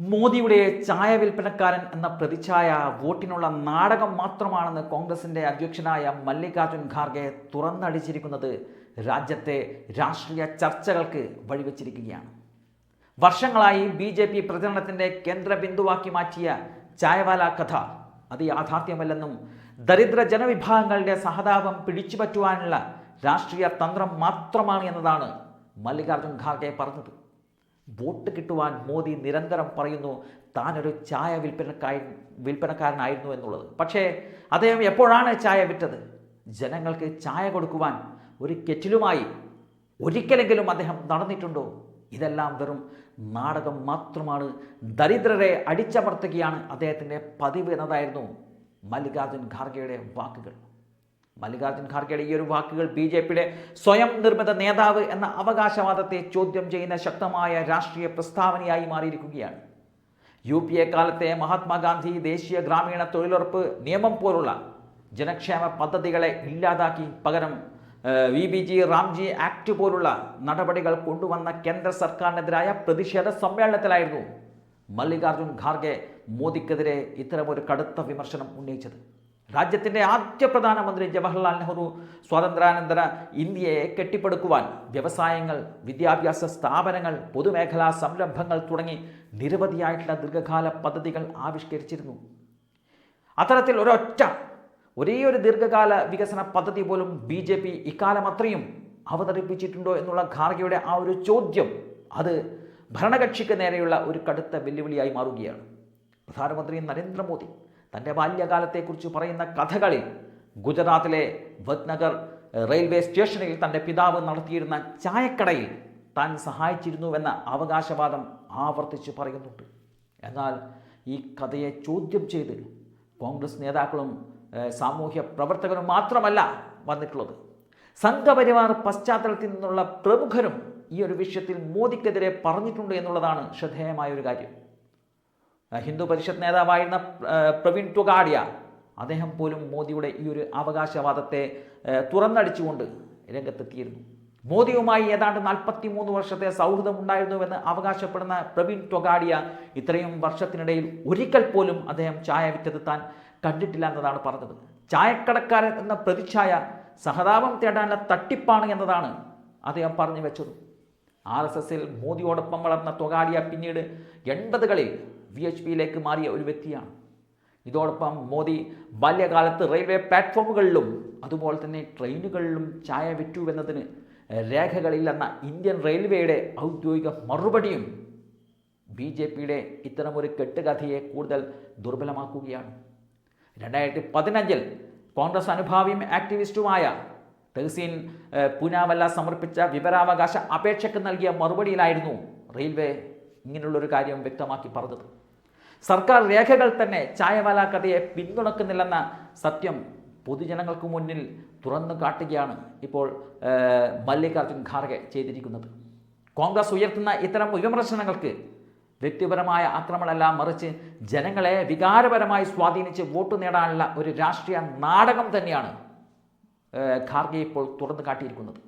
മോദിയുടെ ചായ വിൽപ്പനക്കാരൻ എന്ന പ്രതിച്ഛായ വോട്ടിനുള്ള നാടകം മാത്രമാണെന്ന് കോൺഗ്രസിന്റെ അധ്യക്ഷനായ മല്ലികാർജുൻ ഖാർഗെ തുറന്നടിച്ചിരിക്കുന്നത് രാജ്യത്തെ രാഷ്ട്രീയ ചർച്ചകൾക്ക് വഴിവെച്ചിരിക്കുകയാണ്. വർഷങ്ങളായി ബി ജെ പി പ്രചരണത്തിന്റെ കേന്ദ്ര ബിന്ദുവാക്കി മാറ്റിയ ചായവാല കഥ അത് യാഥാർത്ഥ്യമല്ലെന്നും ദരിദ്ര ജനവിഭാഗങ്ങളുടെ സഹതാപം പിടിച്ചുപറ്റുവാനുള്ള രാഷ്ട്രീയ തന്ത്രം മാത്രമാണ് എന്നതാണ് മല്ലികാർജുൻ ഖാർഗെ പറഞ്ഞത്. വോട്ട് കിട്ടുവാൻ മോദി നിരന്തരം പറയുന്നു താനൊരു ചായ വിൽപ്പനക്കാരൻ വിൽപ്പനക്കാരനായിരുന്നു എന്നുള്ളത്. പക്ഷേ അദ്ദേഹം എപ്പോഴാണ് ചായ വിറ്റത്? ജനങ്ങൾക്ക് ചായ കൊടുക്കുവാൻ ഒരു കെറ്റിലുമായി ഒരിക്കലെങ്കിലും അദ്ദേഹം നടന്നിട്ടുണ്ടോ? ഇതെല്ലാം വെറും നാടകം മാത്രമാണ്. ദരിദ്രരെ അടിച്ചമർത്തുകയാണ് അദ്ദേഹത്തിന്റെ പതിവ് എന്നതായിരുന്നു മല്ലികാർജുൻ ഖാർഗെയുടെ വാക്കുകൾ. മല്ലികാർജുൻ ഖാർഗെയുടെ ഈ ഒരു വാക്കുകൾ ബി ജെ പിയുടെ സ്വയം നിർമ്മിത നേതാവ് എന്ന അവകാശവാദത്തെ ചോദ്യം ചെയ്യുന്ന ശക്തമായ രാഷ്ട്രീയ പ്രസ്താവനയായി മാറിയിരിക്കുകയാണ്. യു പി എ കാലത്തെ മഹാത്മാഗാന്ധി ദേശീയ ഗ്രാമീണ തൊഴിലുറപ്പ് നിയമം പോലുള്ള ജനക്ഷേമ പദ്ധതികളെ ഇല്ലാതാക്കി പകരം V B G RAM G act പോലുള്ള നടപടികൾ കൊണ്ടുവന്ന കേന്ദ്ര സർക്കാരിനെതിരായ പ്രതിഷേധ സമ്മേളനത്തിലായിരുന്നു മല്ലികാർജുൻ ഖാർഗെ മോദിക്കെതിരെ ഇത്തരമൊരു കടുത്ത വിമർശനം ഉന്നയിച്ചത്. രാജ്യത്തിന്റെ ആദ്യ പ്രധാനമന്ത്രി ജവഹർലാൽ നെഹ്റു സ്വാതന്ത്ര്യാനന്തര ഇന്ത്യയെ കെട്ടിപ്പടുക്കുവാൻ വ്യവസായങ്ങൾ വിദ്യാഭ്യാസ സ്ഥാപനങ്ങൾ പൊതുമേഖലാ സംരംഭങ്ങൾ തുടങ്ങി നിരവധിയായിട്ടുള്ള ദീർഘകാല പദ്ധതികൾ ആവിഷ്കരിച്ചിരുന്നു. അത്തരത്തിൽ ഒരൊറ്റ ഒരേ ഒരു ദീർഘകാല വികസന പദ്ധതി പോലും ബി ജെ പി ഇക്കാലം അത്രയും അവതരിപ്പിച്ചിട്ടുണ്ടോ എന്നുള്ള ഖാർഗയുടെ ആ ഒരു ചോദ്യം അത് ഭരണകക്ഷിക്ക് നേരെയുള്ള ഒരു കടുത്ത വെല്ലുവിളിയായി മാറുകയാണ്. പ്രധാനമന്ത്രി നരേന്ദ്രമോദി തന്റെ ബാല്യകാലത്തെക്കുറിച്ച് പറയുന്ന കഥകളിൽ ഗുജറാത്തിലെ വത്നഗർ റെയിൽവേ സ്റ്റേഷനിൽ തന്റെ പിതാവ് നടത്തിയിരുന്ന ചായക്കടയിൽ താൻ സഹായിച്ചിരുന്നുവെന്ന അവകാശവാദം ആവർത്തിച്ച് പറയുന്നുണ്ട്. എന്നാൽ ഈ കഥയെ ചോദ്യം ചെയ്ത് കോൺഗ്രസ് നേതാക്കളും സാമൂഹ്യ പ്രവർത്തകരും മാത്രമല്ല വന്നിട്ടുള്ളത്. സംഘപരിവാർ പശ്ചാത്തലത്തിൽ നിന്നുള്ള പ്രമുഖരും ഈ ഒരു വിഷയത്തിൽ മോദിക്കെതിരെ പറഞ്ഞിട്ടുണ്ട് എന്നുള്ളതാണ് ശ്രദ്ധേയമായ ഒരു കാര്യം. ഹിന്ദു പരിഷത്ത് നേതാവായിരുന്ന പ്രവീൺ ടുഗാഡിയ അദ്ദേഹം പോലും മോദിയുടെ ഈ ഒരു അവകാശവാദത്തെ തുറന്നടിച്ചുകൊണ്ട് രംഗത്തെത്തിയിരുന്നു. മോദിയുമായി ഏതാണ്ട് നാൽപ്പത്തി മൂന്ന് വർഷത്തെ സൗഹൃദം ഉണ്ടായിരുന്നുവെന്ന് അവകാശപ്പെടുന്ന പ്രവീൺ ടൊഗാഡിയ ഇത്രയും വർഷത്തിനിടയിൽ ഒരിക്കൽ പോലും അദ്ദേഹം ചായ വിറ്റത് താൻ കണ്ടിട്ടില്ല എന്നതാണ് പറഞ്ഞത്. ചായക്കടക്കാരൻ എന്ന പ്രതിച്ഛായ സഹതാപം തേടാനുള്ള തട്ടിപ്പാണ് എന്നതാണ് അദ്ദേഹം പറഞ്ഞു വെച്ചത്. ആർ എസ് എസിൽ മോദിയോടൊപ്പം വളർന്ന തൊഗാഡിയ പിന്നീട് എൺപതുകളിൽ വി എച്ച് പിയിലേക്ക് മാറിയ ഒരു വ്യക്തിയാണ്. ഇതോടൊപ്പം മോദി ബാല്യകാലത്ത് റെയിൽവേ പ്ലാറ്റ്ഫോമുകളിലും അതുപോലെ തന്നെ ട്രെയിനുകളിലും ചായ വിറ്റുവെന്നതിന് രേഖകളില്ലെന്ന ഇന്ത്യൻ റെയിൽവേയുടെ ഔദ്യോഗിക മറുപടിയും ബി ജെ പിയുടെ ഇത്തരമൊരു കെട്ടുകഥയെ കൂടുതൽ ദുർബലമാക്കുകയാണ്. രണ്ടായിരത്തി പതിനഞ്ചിൽ കോൺഗ്രസ് അനുഭാവിയും ആക്ടിവിസ്റ്റുമായ തെഹ്സീൻ പൂനാവല്ല സമർപ്പിച്ച വിവരാവകാശ അപേക്ഷയ്ക്ക് നൽകിയ മറുപടിയിലായിരുന്നു റെയിൽവേ ഇങ്ങനെയുള്ളൊരു കാര്യം വ്യക്തമാക്കി പറഞ്ഞത്. സർക്കാർ രേഖകൾ തന്നെ ചായവാല കഥയെ പിന്തുണക്കുന്നില്ലെന്ന സത്യം പൊതുജനങ്ങൾക്ക് മുന്നിൽ തുറന്നു കാട്ടുകയാണ് ഇപ്പോൾ മല്ലികാർജുൻ ഖാർഗെ ചെയ്തിരിക്കുന്നത്. കോൺഗ്രസ് ഉയർത്തുന്ന ഇത്തരം വിമർശനങ്ങൾക്ക് വ്യക്തിപരമായ ആക്രമണമല്ല മറിച്ച് ജനങ്ങളെ വികാരപരമായി സ്വാധീനിച്ച് വോട്ട് നേടാനുള്ള ഒരു രാഷ്ട്രീയ നാടകം തന്നെയാണ് ഖാർഗെ ഇപ്പോൾ തുറന്നു കാട്ടിയിരിക്കുന്നത്.